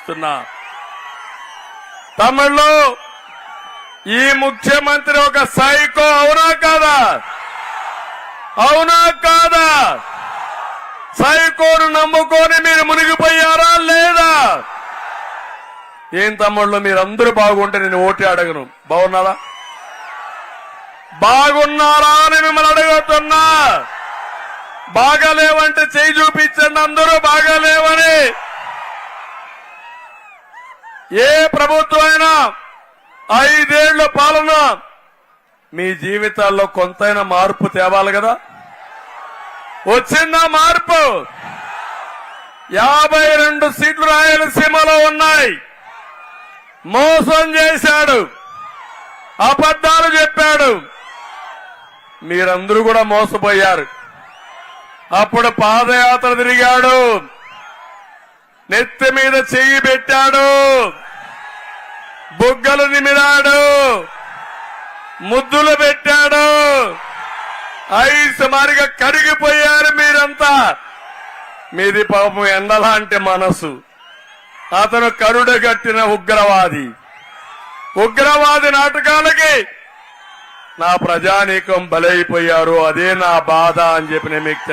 తెలియజేస్తున్నా తమిళ్ళో ఈ ముఖ్యమంత్రి ఒక సైకో అవునా కాదా? అవునా కాదా? సైకోను నమ్ముకొని మీరు మునిగిపోయారా లేదా? ఏం తమ్ముళ్ళు మీరందరూ బాగుంటే నేను ఓటి అడగను. బాగున్నారా? బాగున్నారా అని మిమ్మల్ని అడుగుతున్నా. బాగలేవంటే చేయి చూపించండి అందరూ. ఏ ప్రభుత్వం అయినా ఐదేళ్ళ పాలన మీ జీవితాల్లో కొంతైనా మార్పు తేవాలి కదా? వచ్చిందా మార్పు? యాభై రెండు సీట్లు రాయలసీమలో ఉన్నాయి. మోసం చేశాడు. అబద్ధాలు చెప్పాడు. మీరందరూ కూడా మోసపోయారు. అప్పుడు పాదయాత్ర తిరిగాడు. నెత్తి మీద చెయ్యి పెట్టాడు. బుగ్గలు నిమిరాడు. ముద్దులు పెట్టాడు. ఐస్ సుమారుగా కరిగిపోయారు మీరంతా. మీది పాపం ఎండలాంటి మనసు. అతను కరుడు కట్టిన ఉగ్రవాది. ఉగ్రవాది నాటకాలకి నా ప్రజానీకం బలైపోయారు. అదే నా బాధ అని చెప్పి నేను మీకు